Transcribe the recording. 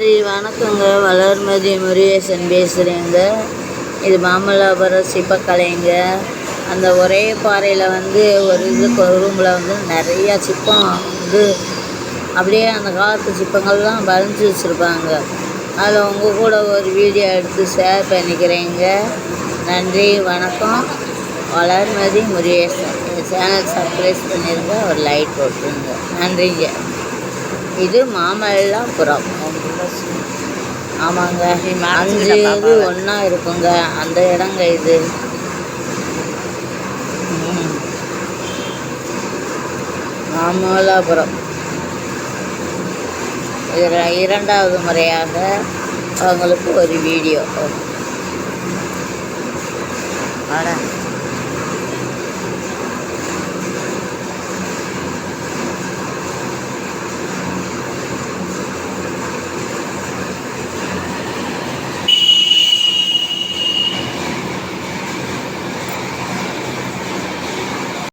நன்றி வணக்கங்க. வளர்மதி முருகேசன் பேசுகிறேங்க இது மாமல்லாபுரம் சிற்பக்கலைங்க. அந்த ஒரே பாறையில் வந்து ஒரு இது ரூமில் வந்து நிறையா சிற்பம் வந்து அப்படியே அந்த காலத்து சிற்பங்கள்லாம் வரைஞ்சி வச்சுருப்பாங்க. அதில் உங்கள் கூட ஒரு வீடியோ எடுத்து ஷேர் பண்ணிக்கிறேங்க. நன்றி வணக்கம். வளர்மதி முருகேசன். இந்த சேனல் சப்ஸ்கிரைப் பண்ணிருங்க. ஒரு லைட் போட்டுருங்க. நன்றிங்க. இது மாமல்லாபுரம். ஆமாங்க. அஞ்சு இது ஒன்றா இருக்குங்க. அந்த இடங்க இது. மாமல்லாபுரம். இர- இரண்டாவது முறையாக அவங்களுக்கு ஒரு வீடியோ. வாடா.